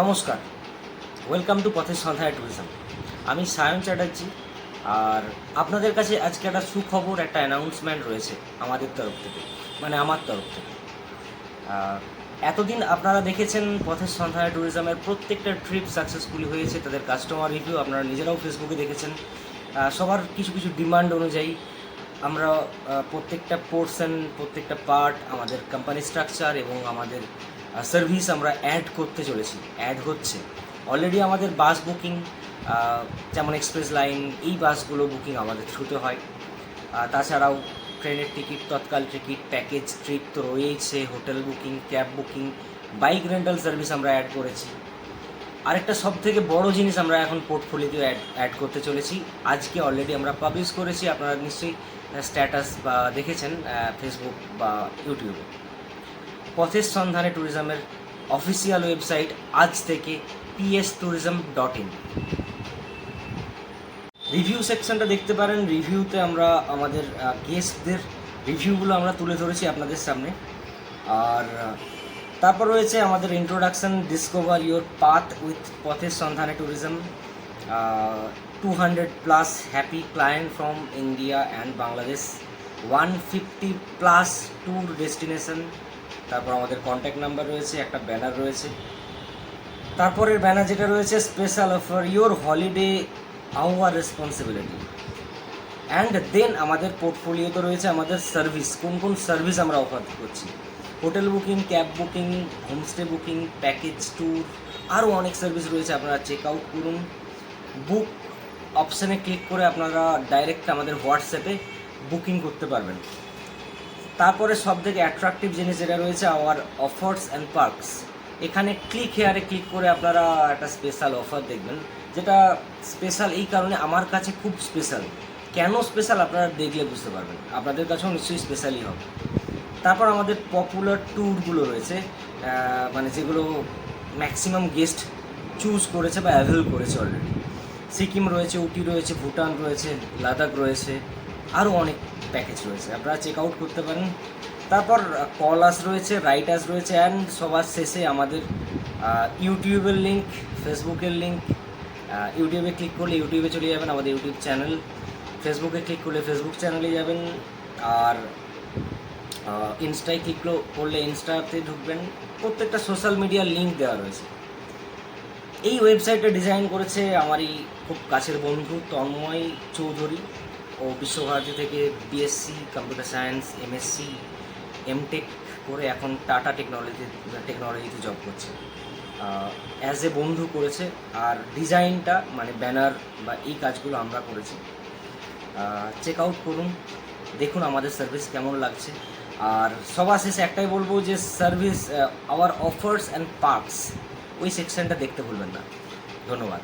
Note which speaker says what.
Speaker 1: নমস্কার। Welcome to পথের সন্ধ্যায় ট্যুরিজম আমি সায়ন চ্যাটার্জি, আর আপনাদের কাছে আজকে একটা সুখবর, একটা অ্যানাউন্সমেন্ট রয়েছে আমাদের তরফ থেকে মানে আমার তরফ থেকে। এতদিন আপনারা দেখেছেন পথের সন্ধ্যায় ট্যুরিজমের প্রত্যেকটা ট্রিপ সাকসেসফুলি হয়েছে, তাদের কাস্টমার রিভিউ আপনারা নিজেরাও ফেসবুকে দেখেছেন। সবার কিছু কিছু ডিমান্ড অনুযায়ী আমরা প্রত্যেকটা পোর্শন প্রত্যেকটা পার্ট আমাদের কোম্পানি স্ট্রাকচার এবং আমাদের সার্ভিস আমরা অ্যাড করতে চলেছি। অ্যাড হচ্ছে। অলরেডি আমাদের বাস বুকিং যেমন এক্সপ্রেস লাইন এই বাসগুলো বুকিং আমাদের থ্রুতে হয়। তাছাড়াও ট্রেনের ticket tatkal ticket package trip তো রয়েছে hotel booking cab booking bike rental service আমরা অ্যাড করেছি। আরেকটা সব থেকে বড় জিনিস আমরা এখন পোর্টফোলিওতে অ্যাড অ্যাড করতে চলেছি। আজকে অলরেডি আমরা পাবলিশ করেছি, আপনারা নিশ্চয়ই স্ট্যাটাস বা দেখেছেন ফেসবুক বা ইউটিউবে পথের সন্ধানে ট্যুরিজমের অফিসিয়াল ওয়েবসাইট আজ থেকে PS tourism dot in review সেকশনটা দেখতে পারেন। রিভিউতে আমরা আমাদের গেস্টদের রিভিউগুলো আমরা তুলে ধরেছি আপনাদের সামনে। আর তারপর রয়েছে আমাদের introduction discover your path with পথের সন্ধানে tourism two hundred plus happy client from India and Bangladesh one fifty plus tour destination তারপর আমাদের কন্ট্যাক্ট নাম্বার রয়েছে, একটা ব্যানার রয়েছে। তারপরের ব্যানার যেটা রয়েছে special offer your holiday our responsibility and then আমাদের পোর্টফোলিওতে রয়েছে আমাদের সার্ভিস কোন কোন সার্ভিস আমরা অফার করছি? Hotel booking cab booking homestay booking package tour আরও অনেক সার্ভিস রয়েছে, আপনারা চেক আউট করুন। বুক অপশানে ক্লিক করে আপনারা ডাইরেক্ট আমাদের হোয়াটসঅ্যাপে বুকিং করতে পারবেন। তারপরে সব থেকে অ্যাট্রাকটিভ জিনিস যেটা রয়েছে আওয়ার অফার্স অ্যান্ড পার্কস এখানে ক্লিক হেয়ারে ক্লিক করে আপনারা একটা স্পেশাল অফার দেখবেন, যেটা স্পেশাল এই কারণে আমার কাছে খুব স্পেশাল কেন স্পেশাল আপনারা দেখলে বুঝতে পারবেন, আপনাদের কাছেও নিশ্চয়ই স্পেশালই হবে। তারপর আমাদের পপুলার ট্যুরগুলো রয়েছে মানে যেগুলো ম্যাক্সিমাম গেস্ট চুজ করেছে বা অ্যাভেল করেছে অলরেডি সিকিম রয়েছে, উটি রয়েছে, ভুটান রয়েছে, লাদাখ রয়েছে আরও অনেক প্যাকেজ রয়েছে। আপনারা চেক আউট করতে পারেন। তারপর কলাস রয়েছে রাইটার্স রয়েছে অ্যান্ড সবার শেষে আমাদের ইউটিউবের লিঙ্ক ফেসবুকের লিঙ্ক ইউটিউবে ক্লিক করলে ইউটিউবে চলে যাবেন, আমাদের ইউটিউব চ্যানেল ফেসবুকে ক্লিক করলে ফেসবুক চ্যানেলে যাবেন। আর ইনস্টায় ক্লিক করলে ইনস্টাতে ঢুকবেন। প্রত্যেকটা সোশ্যাল মিডিয়ার লিঙ্ক দেওয়া রয়েছে। এই ওয়েবসাইটটা ডিজাইন করেছে আমারই খুব কাছের বন্ধু, তন্ময় চৌধুরী। ও বিশ্বভারতী থেকে BSc computer science MSc MTech করে এখন টাটা টেকনোলজি টেকনোলজিতে জব করছে। অ্যাজ এ বন্ধু করেছে আর ডিজাইনটা মানে ব্যানার বা এই কাজগুলো আমরা করেছি। চেক আউট করুন, দেখুন আমাদের সার্ভিস কেমন লাগছে। আর সবার শেষে একটাই বলব যে service our offers and perks ওই সেকশনটা দেখতে ভুলবেন না। ধন্যবাদ।